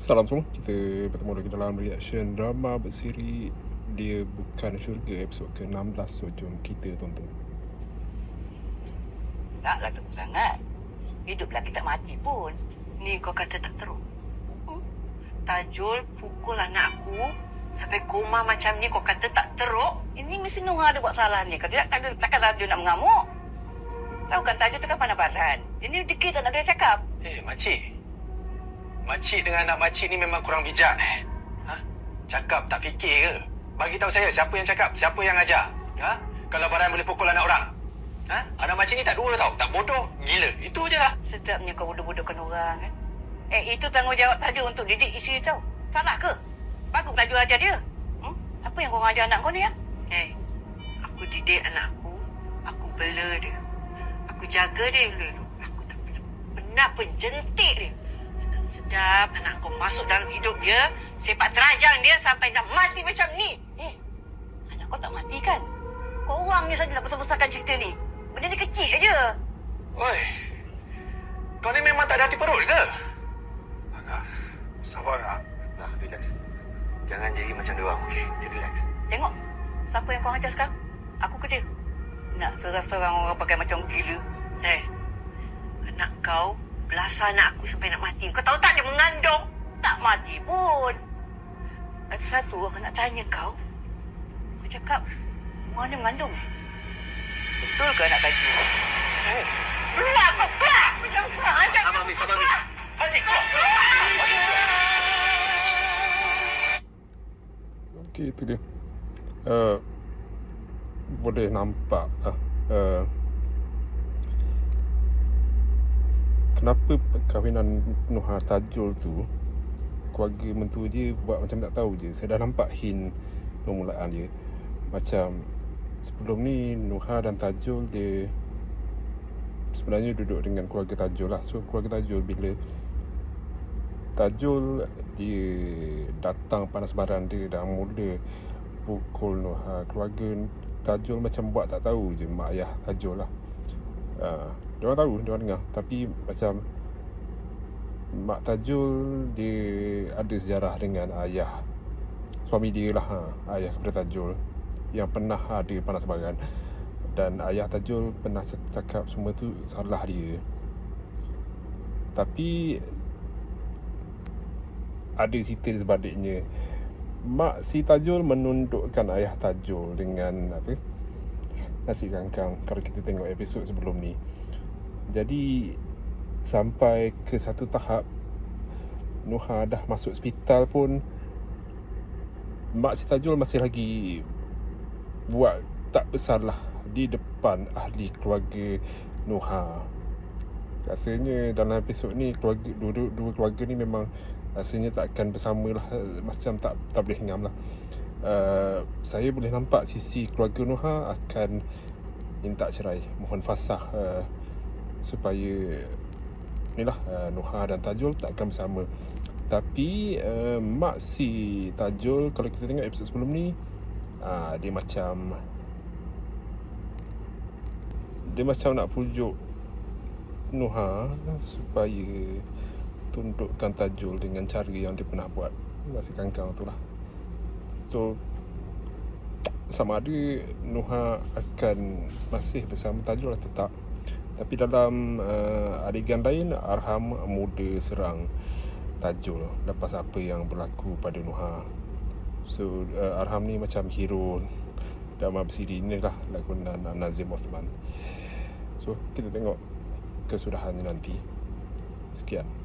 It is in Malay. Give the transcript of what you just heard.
Salam semua, kita bertemu lagi dalam reaction drama bersiri Dia Bukan Syurga episod ke-16 So jom kita tonton Taklah teruk sangat. Hiduplah kita mati pun. Ni kau kata tak teruk. Hmm? Tajul pukul anak aku sampai koma macam ni kau kata tak teruk. Ini mesti Nuha ada buat salah ni. Kalau tidak, tak, takkan Tajul nak mengamuk. Tahu kan Tajul tu kan pandai badan. Ini dikit tak nak dia cakap. Eh, makcik. Makcik dengan anak makcik ni memang kurang bijak eh. Ha? Cakap tak fikir ke? Bagi tahu saya siapa yang cakap, siapa yang ajar. Ha? Kalau barang boleh pukul anak orang. Ha? Anak makcik ni tak dua tau. Tak bodoh, gila. Itu je lah. Sedapnya kau bodoh-bodohkan orang kan. Eh, itu tanggungjawab Tajul untuk didik isteri tau. Salah ke? Bagus Tajul ajar dia. Hmm? Apa yang kau ajar anak kau ni ya? Eh, aku didik anak aku. Aku bela dia. Aku jaga dia dulu. Aku tak pernah, pernah penjentik dia. Sedap-sedap anak kau masuk dalam hidup dia. Sepak terajang dia sampai nak mati macam ni. Eh, anak kau tak mati kan? Kau orang ni saja nak besar-besarkan cerita ni. Benda ni kecil aja. Oi. Kau ni memang tak ada hati perut ke? Angah, sabar Angah. Nah, relax. Jangan jadi macam dia orang, okey? Jadi relax. Tengok. Siapa yang kau hajar sekarang? Aku ke dia? Nak serang-serang orang pakai macam gila. Eh. Anak kau belasah anak aku sampai nak mati. Kau tahu tak dia mengandung? Tak mati pun. Lagi satu aku nak tanya kau. Kau cakap orang dia mengandung. Betul ke anak tadi? Eh, Keluar kau keluar! Macam. Abang Mi, sabar Mi. Asyik kau. Okey, itu dia uh, Boleh nampak lah uh, Kenapa perkahwinan Nuha Tajul tu Keluarga mentua dia buat macam tak tahu je. Saya dah nampak hint permulaan dia. Macam Sebelum ni Nuha dan Tajul dia Sebenarnya duduk dengan keluarga Tajul lah. So keluarga Tajul bila Tajul dia datang panas baran dia dah mula pukul Nuha keluarga Tajul macam buat tak tahu je mak ayah Tajul lah. Uh, dia orang tahu dia orang dengar. Tapi macam mak Tajul dia ada sejarah dengan ayah. Suami dia lah ha, ayah kepada Tajul. Yang pernah ada panas baran dan ayah Tajul pernah cakap semua tu salah dia. Tapi ada cerita sebaliknya. Mak si Tajul menundukkan ayah Tajul dengan apa? Nasi kangkang. Kalau kita tengok episod sebelum ni jadi sampai ke satu tahap Nuha dah masuk hospital pun mak si Tajul masih lagi buat tak besar lah di depan ahli keluarga Nuha rasanya dalam episod ni keluarga dua, dua, dua keluarga ni memang rasanya tak akan bersama lah macam tak tak boleh ngam lah. Uh, saya boleh nampak sisi keluarga Nuha akan minta cerai. Mohon fasah uh, supaya ni lah uh, Nuha dan Tajul tak akan bersama. Tapi uh, mak si Tajul kalau kita tengok episod sebelum ni uh, dia macam dia macam nak pujuk Nuha supaya tundukkan Tajul dengan cara yang dia pernah buat. Nasi kangkang tu lah. So sama ada Nuha akan masih bersama Tajul atau tak tapi dalam uh, adegan lain Arham muda serang Tajul lepas apa yang berlaku pada Nuha so uh, Arham ni macam hero drama bersiri ni lah lakonan Nazim Osman. So kita tengok kesudahannya nanti. Sekian